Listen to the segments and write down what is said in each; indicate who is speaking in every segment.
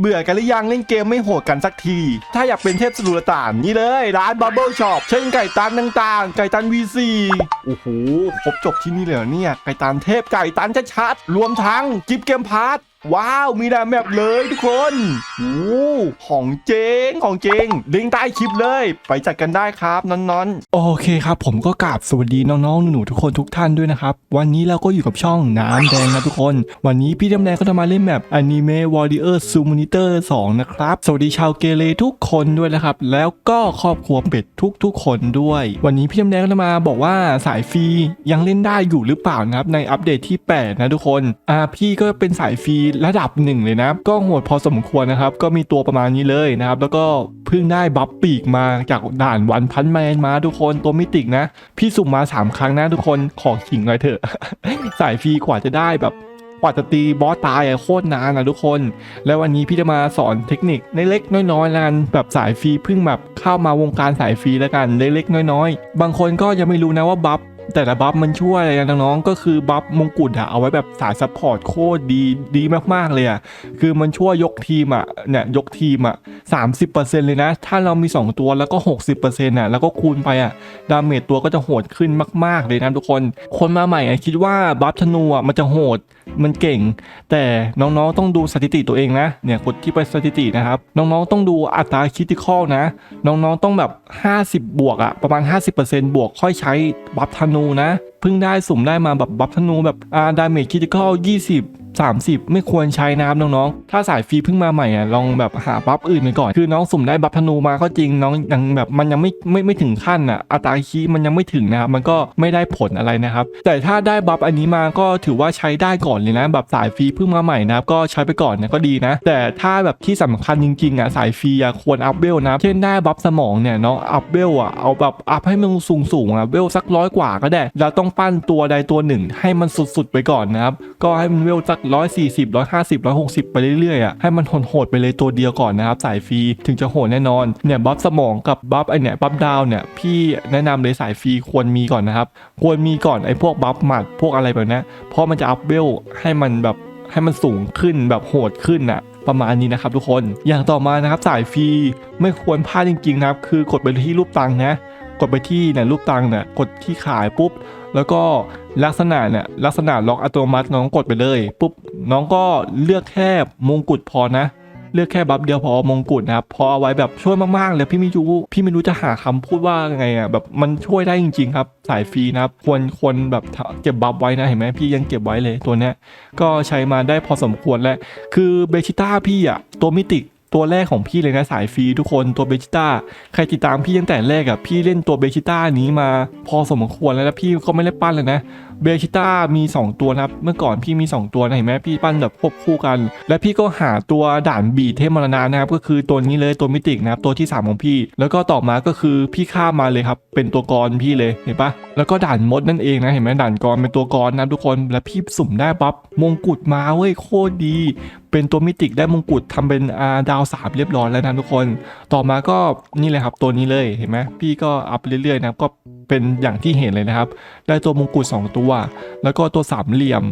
Speaker 1: เบื่อกันหรือยังเล่นเกมไม่โหดกันสักที ถ้าอยากเป็นเทพสุรต่านนี่เลย ร้านบับเบิลช็อปเช่นไก่ตันต่างๆ ไก่ตัน V4 โอ้โหครบจบที่นี่เลยเนี่ย ไก่ตันเทพไก่ตันชัดๆรวมทั้งกิฟเกมพาร์ท ว้าวมีแต่แมปเลยทุกคนโอ้โหของเจงของเจงลิงก์ใต้คลิปเลย ไปจัดกันได้ครับนอนๆ โอเคครับ ผมก็กราบสวัสดีน้องๆหนูๆทุกคนทุกท่านด้วยนะครับ วันนี้เราก็อยู่กับช่องน้ำแดงนะทุกคน วันนี้พี่น้ำแดงก็จะมาเล่นแบบอนิเมะวอร์ดิเออร์ซูม n นิเตอร์2นะครับ สวัสดีชาวเกเรทุกคนด้วยนะครับ แล้วก็ครอบครัวเป็ดทุกๆ คนด้วย วันนี้พี่น้ำแดงก็จะมาบอกว่าสายฟรียังเล่นได้อยู่หรือเปล่านะครับในอัปเดตที่ 8 นะทุกคนอ่าพี่ก็เป็นสายฟรีระดับหนึ่งเลยนะ ก็โหดพอสมควรนะครับ ก็มีตัวประมาณนี้เลยนะครับ แล้วก็เพิ่งได้บัฟปีกมาจากด่านวันพันแมนมาทุกคนตัวมิติกนะ พี่สุ่มมา 3 ครั้งนะทุกคนขอขิงหน่อยเถอะ สายฟรีกว่าจะได้แบบกว่าจะตีบอสตายอะโคตรนานนะทุกคน แล้ววันนี้พี่จะมาสอนเทคนิคในเล็กน้อยๆแล้วกันแบบสายฟรีเพิ่งแบบเข้ามาวงการสายฟรีแล้วกันเล็กๆน้อย ๆ บางคนก็ยังไม่รู้นะว่าบัฟ แต่ละบัฟมันช่วยอะไรนะน้องๆก็คือบัฟมงกุฎอะเอาไว้แบบสายซัพพอร์ตโคตรดีดีมากๆเลยอะคือมันช่วยยกทีมอะเนี่ยยกทีมอะ30%เลยนะ ถ้าเรามี 2 ตัวแล้วก็60%น่ะแล้วก็คูณไปอะดาเมจตัวก็จะโหดขึ้นมาก ๆเลยนะทุกคน คนมาใหม่อะคิดว่าบัฟธนูอะมันจะโหดมันเก่ง แต่น้องๆต้องดูสถิติตัวเองนะเนี่ยกดที่ไปสถิตินะครับน้องๆต้องดูอัตราคิติคอลนะ น้องๆต้องแบบ 50 บวกอะประมาณ 50%บวกค่อยใช้บัฟธนูนะ เพิ่งได้สุ่มได้มาแบบบัฟธนูแบบอ่าดาเมจคิติคอล20 30 ไม่ควรใช้นะครับน้องๆ ถ้าสายฟรีเพิ่งมาใหม่อะลองแบบหาบัฟอื่นไปก่อน คือน้องสุ่มได้บัฟธนูมาก็จริงน้องยังแบบมันยังไม่ไม่ไม่ถึงขั้นอะอัตราคีมันยังไม่ถึงนะครับมันก็ไม่ได้ผลอะไรนะครับ แต่ถ้าได้บัฟอันนี้มาก็ถือว่าใช้ได้ก่อนเลยนะแบบสายฟรีเพิ่งมาใหม่นะครับก็ใช้ไปก่อนนะก็ดีนะ แต่ถ้าแบบที่สำคัญจริงๆอะสายฟรีอะควรอัพเวลนะเช่นได้บัฟสมองเนี่ยน้องอัพเวลอะเอาแบบอัพให้มันสูงสูงอะเวลสักร้อยกว่าก็ได้เราต้องปั้นตัวใดตัวหนึ่ง ให้มันสุดๆไปก่อนนะครับก็ให้มันเวลสักร้อยสี่สิบร้อยห้าสิบร้อยหกสิบไปเรื่อยๆอะให้มันโหดๆไปเลยตัวเดียวก่อนนะครับสายฟรีถึงจะโหดแน่นอนเนี่ยบัฟสมองกับบัฟไอเนี่ยบัฟดาวเนี่ยพี่แนะนำเลยสายฟรีควรมีก่อนนะครับควรมีก่อนไอพวกบัฟหมัดพวกอะไรแบบนี้เพราะมันจะอัพเวลให้มันแบบให้มันสูงขึ้นแบบโหดขึ้นอะประมาณนี้นะครับทุกคน อย่างต่อมานะครับสายฟรีไม่ควรพลาดจริงๆนะครับคือกดไปที่รูปตังนะ กดไปที่เนี่ยรูปตังเนี่ยกดที่ขายปุ๊บ แล้วก็ลักษณะเนี่ยลักษณะล็อกอัตโนมัติน้องกดไปเลยปุ๊บน้องก็เลือกแค่มงกุฎพอนะ เลือกแค่บัฟเดียวพอมงกุฎนะครับพอเอาไว้แบบช่วยมากๆเลยพี่ไม่รู้พี่ไม่รู้จะหาคำพูดว่าไงอะแบบมันช่วยได้จริง ๆ ครับสายฟรีนะครับควรควรแบบเก็บบัฟไว้นะเห็นไหมพี่ยังเก็บไว้เลยตัวเนี้ยก็ใช้มาได้พอสมควรแล้วคือเบชิต้าพี่อะตัวมิติก ตัวแรกของพี่เลยนะสายฟรีทุกคนตัวเบชิต้าใครติดตามพี่ตั้งแต่แรกอะพี่เล่นตัวเบชิต้านี้มาพอสมควรแล้วแล้วพี่ก็ไม่ได้ปั้นเลยนะเบชิต้ามี 2 ตัวนะครับเมื่อก่อนพี่มี 2 ตัวนะเห็นไหมพี่ปั้นแบบควบคู่กัน และพี่ก็หาตัวด่านบีเทพมรณะนะครับก็คือตัวนี้เลยตัวมิติกนะครับตัวที่ 3 ของพี่ แล้วก็ต่อมาก็คือพี่ข้ามมาเลยครับเป็นตัวกรพี่เลยเห็นปะแล้วก็ด่านมดนั่นเองนะเห็นไหมด่านกรเป็นตัวกรนะทุกคน แล้วพี่สุ่มได้ปั๊บมงกุฎมาเว้ยโคตรดีเป็นตัวมิติกได้มงกุฎทำเป็นอาดาวสามเรียบร้อยแล้วนะทุกคน ต่อมาก็นี่เลยครับตัวนี้เลยเห็นไหมพี่ก็อัพเรื่อยๆนะก็เป็นอย่างที่เห็นเลยนะครับ ได้ตัวมงกุฎ2 ตัว แล้วก็ตัวสามเหลี่ยม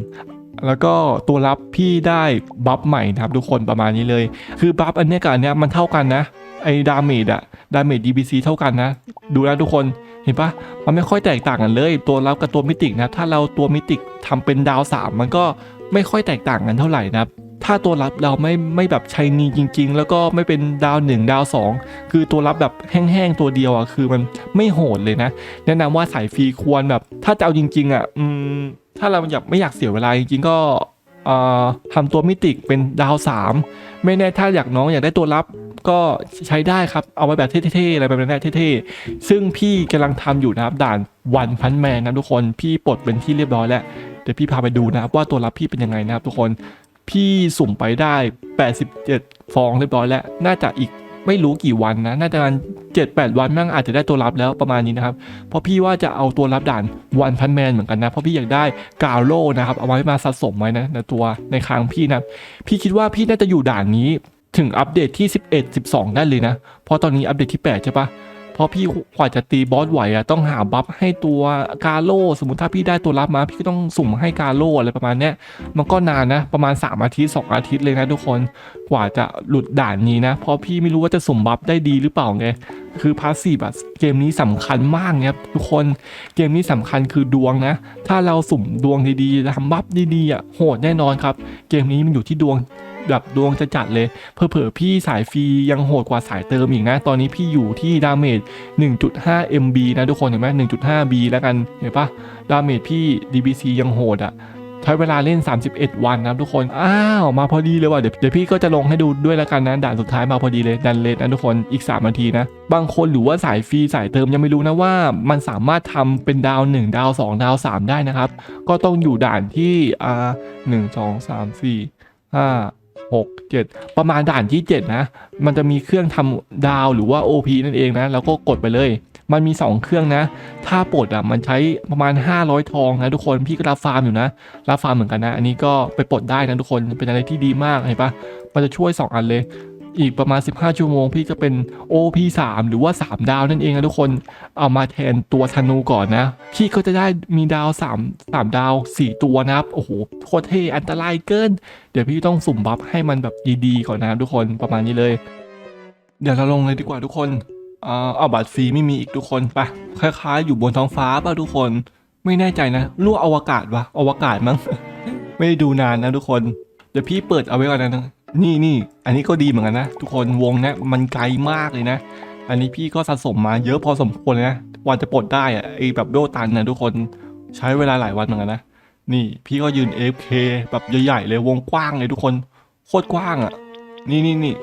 Speaker 1: แล้วก็ตัวรับพี่ได้บัฟใหม่นะครับทุกคนประมาณนี้เลย คือบัฟอันนี้กับอันนี้มันเท่ากันนะไอ้ดาเมจอะดาเมจ DBC เท่ากันนะ ดูนะทุกคนเห็นปะมันไม่ค่อยแตกต่างกันเลย ตัวรับกับตัวมิติกนะถ้าเราตัวมิติกทำเป็นดาวสามมันก็ไม่ค่อยแตกต่างกันเท่าไหร่นะครับ ถ้าตัวรับเราไม่ไม่แบบชัยนีจริง ๆ แล้วก็ไม่เป็นดาวหนึ่งดาวสองคือตัวรับแบบแห้งๆตัวเดียวอะคือมันไม่โหดเลยนะ แนะนำว่าสายฟรีควรแบบ ถ้าจะเอาจริง ๆอะอืมถ้าเราอยากไม่อยากเสียเวลาจริงๆก็ทำตัวมิติกเป็นดาวสามไม่แน่ถ้าอยากน้องอยากได้ตัวรับก็ใช้ได้ครับ เอาไว้แบบเท่ๆ อะไรแบบนั้นเท่ๆ ซึ่งพี่กำลังทำอยู่นะครับ ด่านวันพันแมนนะทุกคน พี่ปลดเป็นที่เรียบร้อยแล้ว เดี๋ยวพี่พาไปดูนะครับว่าตัวรับพี่เป็นยังไงนะครับทุกคน พี่สุ่มไปได้ 87 ฟองเรียบร้อยแล้ว น่าจะอีกไม่รู้กี่วันนะ น่าจะประมาณ7-8วันมั่งอาจจะได้ตัวรับแล้วประมาณนี้นะครับ เพราะพี่ว่าจะเอาตัวรับด่านวันพันแมนเหมือนกันนะ เพราะพี่อยากได้กาโร่นะครับ เอาไว้มาสะสมไว้นะในตัวในคางพี่นะ พี่คิดว่าพี่น่าจะอยู่ด่านนี้ถึงอัปเดตที่ 11 12 ได้เลยนะ เพราะตอนนี้อัปเดตที่ 8 ใช่ปะ เพราะพี่กว่าจะตีบอสไหวอะต้องหาบัฟให้ตัวกาโลสมมติถ้าพี่ได้ตัวรับมา พี่ก็ต้องสุ่มให้กาโลอะไรประมาณเนี้ยมันก็นานนะ ประมาณ 3 อาทิตย์ 2 อาทิตย์เลยนะทุกคนกว่าจะหลุดด่านนี้นะ เพราะพี่ไม่รู้ว่าจะสุ่มบัฟได้ดีหรือเปล่าไงคือพาสซีฟอะเกมนี้สำคัญมากเนี่ยครับทุกคนเกมนี้สำคัญคือดวงนะ ถ้าเราสุ่มดวงดีๆทำบัฟดีๆอะโหดแน่นอนครับ เกมนี้มันอยู่ที่ดวง แบบดวงจะจัดเลยเผลอพี่สายฟรียังโหดกว่าสายเติมอีกนะ ตอนนี้พี่อยู่ที่ดาเมจ1.5 MB นะทุกคนเห็นไหม1.5 B แล้วกันเห็นปะดาเมจพี่ DBC ยังโหดอะใช้เวลาเล่น 31 วันนะทุกคน อ้าว มาพอดีเลยว่ะ เดี๋ยวเดี๋ยวพี่ก็จะลงให้ดูด้วยแล้วกันนะ ด่านสุดท้ายมาพอดีเลย ดันเลนนะทุกคน อีก 3 นาทีนะ บางคนหรือว่าสายฟรีสายเติมยังไม่รู้นะว่า มันสามารถทำเป็นดาว 1 ดาว 2 ดาว 3 ได้นะครับ ก็ต้องอยู่ด่านที่อ่า1 2 3 4 5 6 7 ประมาณด่านที่ 7 นะ มันจะมีเครื่องทำดาวหรือว่า OP นั่นเองนะ แล้วก็กดไปเลย มันมี 2 เครื่องนะ ถ้าปลดอะมันใช้ประมาณ 500 ทองนะทุกคนพี่ก็รับฟาร์มอยู่นะรับฟาร์มเหมือนกันนะ อันนี้ก็ไปปลดได้นะทุกคนเป็นอะไรที่ดีมากเห็นปะมันจะช่วย 2 อันเลย อีกประมาณ 15 ชั่วโมง พี่ก็เป็น OP3 หรือว่า 3 ดาวนั่นเองนะทุกคนเอามาแทนตัวธนูก่อนนะ พี่ก็จะได้มีดาว 3 3 ดาว 4 ตัวนะครับ โอ้โหโคตรเท่อันตรายเกิน เดี๋ยวพี่ต้องสุ่มบัฟให้มันแบบดีๆก่อนนะทุกคนประมาณนี้เลย เดี๋ยวเราลงเลยดีกว่าทุกคนอ่าเอาบัตรฟรีไม่มีอีกทุกคนไปคล้ายๆ อยู่บนท้องฟ้าป่ะทุกคน ไม่แน่ใจนะรั่วอวกาศวะอวกาศมั้งไม่ได้ดูนานนะทุกคน เดี๋ยวพี่เปิดเอาไว้ก่อนนะ นี่นี่อันนี้ก็ดีเหมือนกันนะ ทุกคนวงนี้มันไกลมากเลยนะ อันนี้พี่ก็สะสมมาเยอะพอสมควรนะกว่าจะปลดได้อะไอแบบโดตันนะทุกคนใช้เวลาหลายวันเหมือนกันนะนี่พี่ก็ยืน AFK แบบใหญ่ๆเลยวงกว้างเลยทุกคนโคตรกว้างอะ่ะ นี่นี่นี่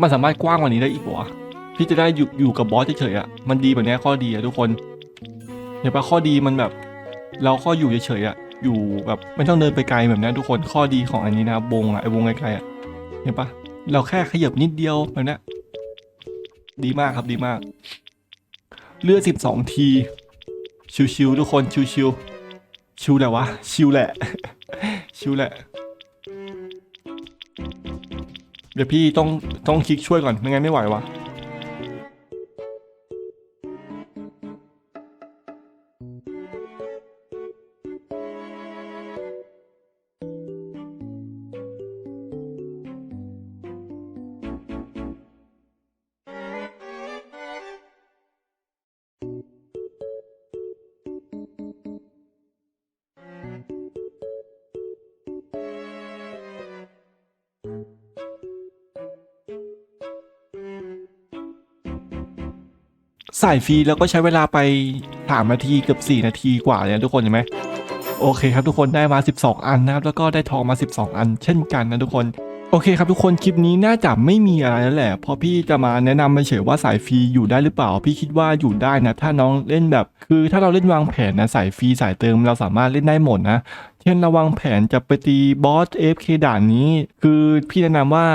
Speaker 1: มันสามารถกว้างกว่านี้ได้อีกหรอวะพี่จะได้อยู่อยู่กับบอสเฉยๆอะ่ะมันดีแบบนี้ข้อดีอะทุกคนเห็นปะข้อดีมันแบบ เราก็อยู่เฉยๆอะ่ะ อยู่แบบไม่ต้องเดินไปไกลแบบนี้ทุกคนข้อดีของอันนี้นะวงอะไอ้วงไกลๆอะเห็นปะเราแค่ขยับนิดเดียวแบบนี้ดีมากครับดีมาก เลือดสิบสองที ชิวๆทุกคนชิวๆชิวแหละวะชิวแหละ ชิวแหละ เดี๋ยวพี่ต้องต้องคลิกช่วยก่อนไม่งั้นไม่ไหววะ ใส่ฟรีแล้วก็ใช้เวลาไปสามนาทีเกือบ4นาทีกว่าเลยนะทุกคนเห็นไหมโอเคครับทุกคนได้มา 12 อันนะครับแล้วก็ได้ทองมา 12 อัน เช่นกันนะทุกคนโอเคครับทุกคนคลิปนี้น่าจะไม่มีอะไรแล้วแหละเพราะพี่จะมาแนะนำมาเฉยว่าสายฟรีอยู่ได้หรือเปล่า พี่คิดว่าอยู่ได้นะ ถ้าน้องเล่นแบบ คือถ้าเราเล่นวางแผนนะสายฟรีสายเติมเราสามารถเล่นได้หมดนะเช่นระวังแผนจะไปตีบอส AFK ด่านนี้ คือพี่แนะนำว่า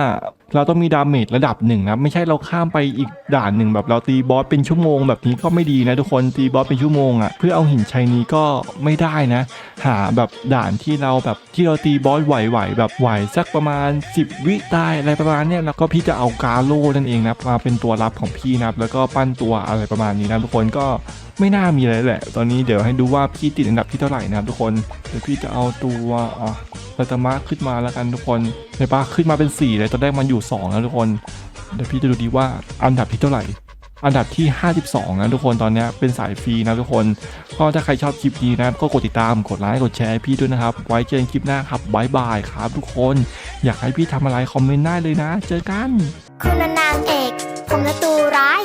Speaker 1: เราต้องมีดาเมจระดับหนึ่งนะไม่ใช่เราข้ามไปอีกด่านหนึ่งแบบเราตีบอสเป็นชั่วโมงแบบนี้ก็ไม่ดีนะทุกคนตีบอสเป็นชั่วโมงอะ่ะเพื่อเอาหินชัยนี้ก็ไม่ได้นะ หาแบบด่านที่เราแบบที่เราตีบอสไหวๆแบบไหวสักประมาณ 10 วิได้อะไรประมาณเนี้ยแล้วก็พี่จะเอากาโลนั่นเองนะมาเป็นตัวรับของพี่นะแล้วก็ปั้นตัวอะไรประมาณนี้นะทุกคนก็ไม่น่ามีอะไรแหละ ตอนนี้เดี๋ยวให้ดูว่าพี่ติดอันดับที่เท่าไหร่นะครับทุกคน เดี๋ยวพี่จะเอาตัวอะปัตมะขึ้นมาแล้วกันทุกคนเห็นปะขึ้นมาเป็น 4 เลย ตอนแรกมันอยู่2แล้วทุกคน เดี๋ยวพี่จะดูดีว่าอันดับที่เท่าไหร่ อันดับที่ 52 นะทุกคน ตอนนี้เป็นสายฟรีนะทุกคน ก็ถ้าใครชอบคลิปนี้นะก็กดติดตาม กดไลค์ กดแชร์พี่ด้วยนะครับ ไว้เจอกันคลิปหน้าครับบายบายครับทุกคน อยากให้พี่ทำอะไรคอมเมนต์ได้เลยนะ เจอกัน
Speaker 2: คุณนางเอก ผมละตัวร้าย